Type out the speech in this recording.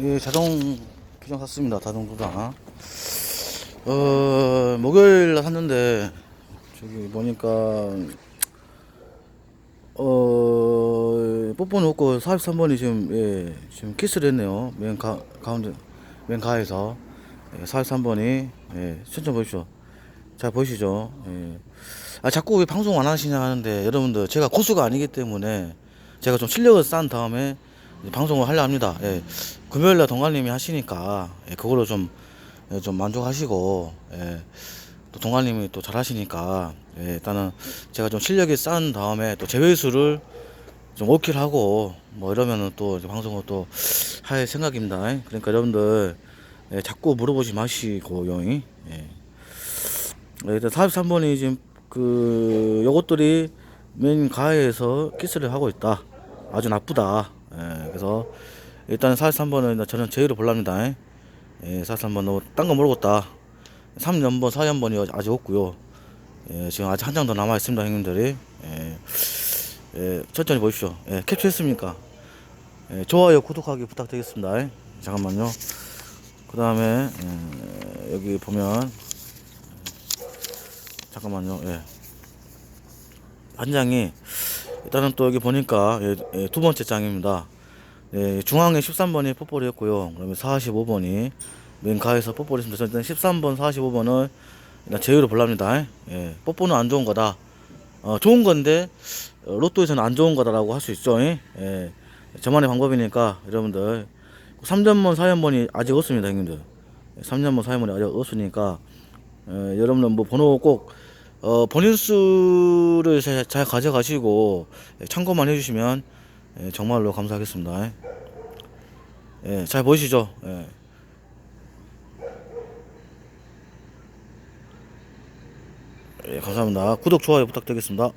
예, 자동 기장 샀습니다. 자동 도장. 어, 목요일 날 샀는데, 저기 보니까, 어, 뽀뽀 놓고 43번이 지금, 예, 지금 키스를 했네요. 맨 가, 가운데, 맨 가에서. 예, 43번이, 예, 천천 보십시오. 잘 보이시죠? 예. 아, 자꾸 왜 방송 안 하시냐 하는데, 여러분들, 제가 고수가 아니기 때문에, 제가 좀 실력을 쌓은 다음에, 방송을 하려 합니다. 예. 금요일날 동관님이 하시니까, 예, 그걸로 좀, 예, 좀 만족하시고, 예. 또 동관님이 또 잘하시니까, 예, 일단은 제가 좀 실력이 쌓은 다음에 또 제외수를 좀 오킬 하고, 뭐 이러면은 또 방송을 또 할 생각입니다. 그러니까 여러분들, 예, 자꾸 물어보지 마시고요. 예. 예, 일단 43번이 지금 그 요것들이 맨 가해에서 키스를 하고 있다. 아주 나쁘다. 예, 그래서 일단 43번은 저는 제의로 볼랍니다. 예, 43번 너무 딴거 모르겠다. 3년번, 4년번이 아직 없고요. 예, 지금 아직 한 장 더 남아 있습니다, 형님들이. 예, 예, 천천히 보십시오. 예, 캡처했습니까? 예, 좋아요, 구독하기 부탁드리겠습니다. 예, 잠깐만요. 그 다음에 예, 여기 보면 잠깐만요. 예. 한 장이 일단은 또 여기 보니까 예, 예, 두 번째 장입니다. 예, 중앙에 13번이 뽀뽀를 했고요. 그러면 45번이 맨 가에서 뽀뽀를 했습니다. 저는 일단 13번, 45번을 일단 제외로 볼랍니다. 예, 뽀뽀는 안 좋은 거다. 어, 좋은 건데 어, 로또에서는 안 좋은 거다라고 할 수 있죠. 예, 예, 저만의 방법이니까 여러분들 3년번, 4년번이 아직 없습니다, 형님들. 3년번, 4년번이 아직 없으니까 예, 여러분들 뭐 번호 꼭 어, 본인 수를 잘, 잘 가져가시고 예, 참고만 해주시면 예, 정말로 감사하겠습니다. 예, 잘 보이시죠? 예. 예, 감사합니다. 구독, 좋아요 부탁드리겠습니다.